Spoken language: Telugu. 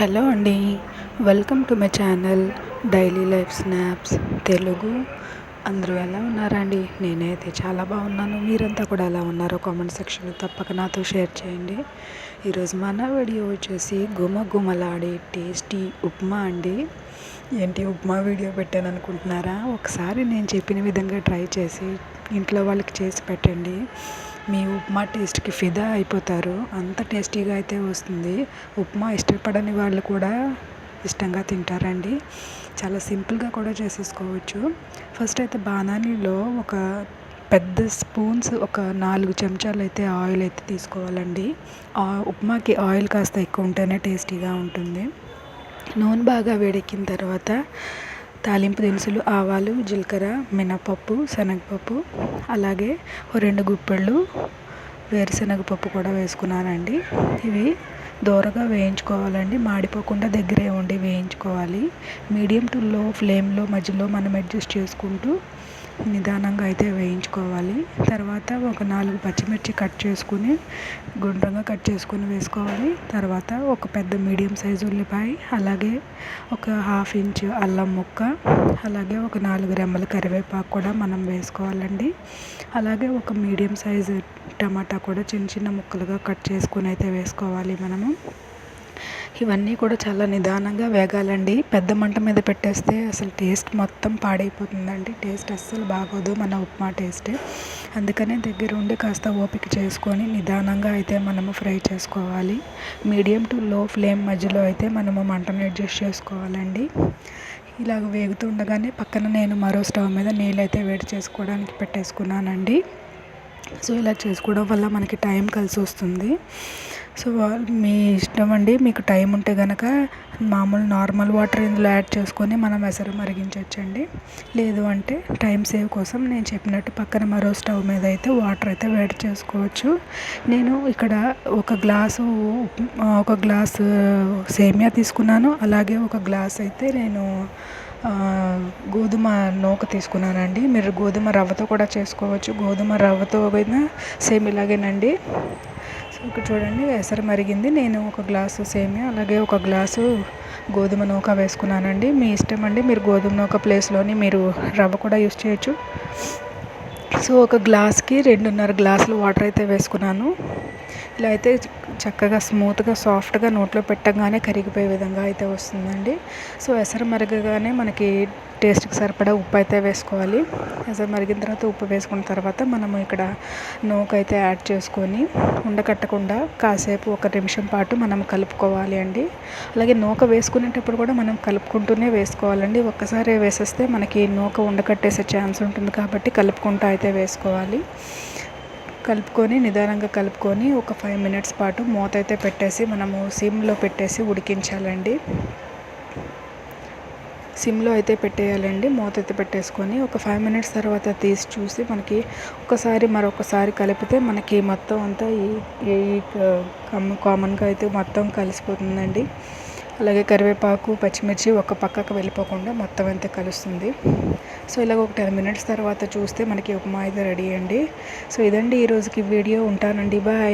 హలో అండి welcome to my channel daily life snaps Telugu. అందరూ ఎలా ఉన్నారండి? నేనైతే చాలా బాగున్నాను. మీరంతా కూడా ఎలా ఉన్నారో కామెంట్ సెక్షన్లో తప్పక నాతో షేర్ చేయండి. ఈరోజు మన వీడియో వచ్చేసి గుమ గుమలాడే టేస్టీ ఉప్మా అండి. ఏంటి ఉప్మా వీడియో పెట్టాను అనుకుంటున్నారా ఒకసారి నేను చెప్పిన విధంగా ట్రై చేసి ఇంట్లో వాళ్ళకి చేసి పెట్టండి. మీ ఉప్మా టేస్ట్కి ఫిదా అయిపోతారు. అంత టేస్టీగా అయితే వస్తుంది. ఉప్మా ఇష్టపడని వాళ్ళు కూడా ఇష్టంగా తింటారండి. చాలా సింపుల్గా కూడా చేసేసుకోవచ్చు. ఫస్ట్ అయితే బాణానీలో ఒక పెద్ద స్పూన్స్ ఒక నాలుగు చెంచాలు అయితే ఆయిల్ అయితే తీసుకోవాలండి. ఉప్మాకి ఆయిల్ కాస్త ఎక్కువ ఉంటేనే టేస్టీగా ఉంటుంది. నూనె బాగా వేడెక్కిన తర్వాత తాలింపు దినుసులు ఆవాలు జీలకర్ర మినపప్పు శనగపప్పు అలాగే ఓ రెండు గుప్పెళ్ళు వేరుశనగపప్పు కూడా వేసుకున్నానండి. ఇవి దోరగా వేయించుకోవాలండి. మాడిపోకుండా దగ్గరే ఉండి వేయించుకోవాలి. మీడియం టు లో ఫ్లేమ్లో మధ్యలో మనం అడ్జస్ట్ చేసుకుంటూ నిదానంగా అయితే వేయించుకోవాలి. తర్వాత ఒక నాలుగు పచ్చిమిర్చి కట్ చేసుకుని గుండ్రంగా కట్ చేసుకుని వేసుకోవాలి. తర్వాత ఒక పెద్ద మీడియం సైజు ఉల్లిపాయ అలాగే ఒక హాఫ్ ఇంచ్ అల్లం ముక్క అలాగే ఒక నాలుగు రెమ్మల కరివేపాకు కూడా మనం వేసుకోవాలండి. అలాగే ఒక మీడియం సైజు టమాటా కూడా చిన్న చిన్న ముక్కలుగా కట్ చేసుకుని అయితే వేసుకోవాలి మనము. ఇవన్నీ కూడా చాలా నిదానంగా వేగాలండి. పెద్ద మంట మీద పెట్టేస్తే అసలు టేస్ట్ మొత్తం పాడైపోతుందండి. టేస్ట్ అస్సలు బాగోదు మన ఉప్మా టేస్ట్. అందుకనే దగ్గర ఉండి కాస్త ఓపిక చేసుకొని నిదానంగా అయితే మనము ఫ్రై చేసుకోవాలి. మీడియం టు లో ఫ్లేమ్ మధ్యలో అయితే మనము మంటను అడ్జస్ట్ చేసుకోవాలండి. ఇలాగ వేగుతుండగానే పక్కన నేను మరో స్టవ్ మీద నీళ్ళు అయితే వేడి చేసుకోవడానికి పెట్టేసుకున్నానండి. సో ఇలా చేసుకోవడం వల్ల మనకి టైం కలిసి వస్తుంది సో మీ ఇష్టం అండి. మీకు టైం ఉంటే కనుక మామూలు నార్మల్ వాటర్ ఇందులో యాడ్ చేసుకొని మనం ఎసరు మరిగించవచ్చండి లేదు అంటే టైం సేవ్ కోసం నేను చెప్పినట్టు పక్కన మరో స్టవ్ మీద అయితే వాటర్ అయితే వేడి చేసుకోవచ్చు. నేను ఇక్కడ ఒక గ్లాసు ఒక గ్లాసు సేమియా తీసుకున్నాను. అలాగే ఒక గ్లాస్ అయితే నేను గోధుమ నూక తీసుకున్నానండి. మీరు గోధుమ రవ్వతో కూడా చేసుకోవచ్చు. గోధుమ రవ్వతో అయినా సేమ్ ఇలాగేనండి. ఇక్కడ చూడండి ఎసరు మరిగింది. నేను ఒక గ్లాసు సేమియా అలాగే ఒక గ్లాసు గోధుమ నూక వేసుకున్నానండి. మీ ఇష్టం అండి. మీరు గోధుమ నూక ప్లేస్లోని మీరు రవ్వ కూడా యూస్ చేయొచ్చు. సో ఒక గ్లాస్కి రెండున్నర గ్లాసులు వాటర్ అయితే వేసుకున్నాను. ఇలా అయితే చక్కగా స్మూత్గా సాఫ్ట్గా నోట్లో పెట్టగానే కరిగిపోయే విధంగా అయితే వస్తుందండి. సో ఎసరు మరగగానే మనకి టేస్ట్కి సరిపడా ఉప్పు అయితే వేసుకోవాలి. ఎసరు మరిగిన తర్వాత ఉప్పు వేసుకున్న తర్వాత మనము ఇక్కడ నూక అయితే యాడ్ చేసుకొని ఉండకట్టకుండా కాసేపు ఒక నిమిషం పాటు మనం కలుపుకోవాలి అండి. అలాగే నూక వేసుకునేటప్పుడు కూడా మనం కలుపుకుంటూనే వేసుకోవాలండి. ఒక్కసారి వేసేస్తే మనకి నూక ఉండకట్టేసే ఛాన్స్ ఉంటుంది కాబట్టి కలుపుకుంటూ అయితే వేసుకోవాలి. కలుపుకొని నిదానంగా కలుపుకొని ఒక ఫైవ్ మినిట్స్ పాటు మూత అయితే పెట్టేసి మనము సిమ్లో పెట్టేసి ఉడికించాలండి. సిమ్లో అయితే పెట్టేయాలండి. మూత అయితే పెట్టేసుకొని ఒక ఫైవ్ మినిట్స్ తర్వాత తీసి చూసి మనకి ఒకసారి మరొకసారి కలిపితే మనకి మొత్తం అంతా ఈ కామన్గా అయితే మొత్తం కలిసిపోతుందండి. అలాగే కరివేపాకు పచ్చిమిర్చి ఒక పక్కకు వెళ్ళిపోకుండా మొత్తం అంతా కలుస్తుంది. సో ఇలాగ ఒక టెన్ మినిట్స్ తర్వాత చూస్తే మనకి ఉప్మా అయితే రెడీ అండి. సో ఇదండి ఈరోజుకి వీడియో. ఉంటానండి. బాయ్.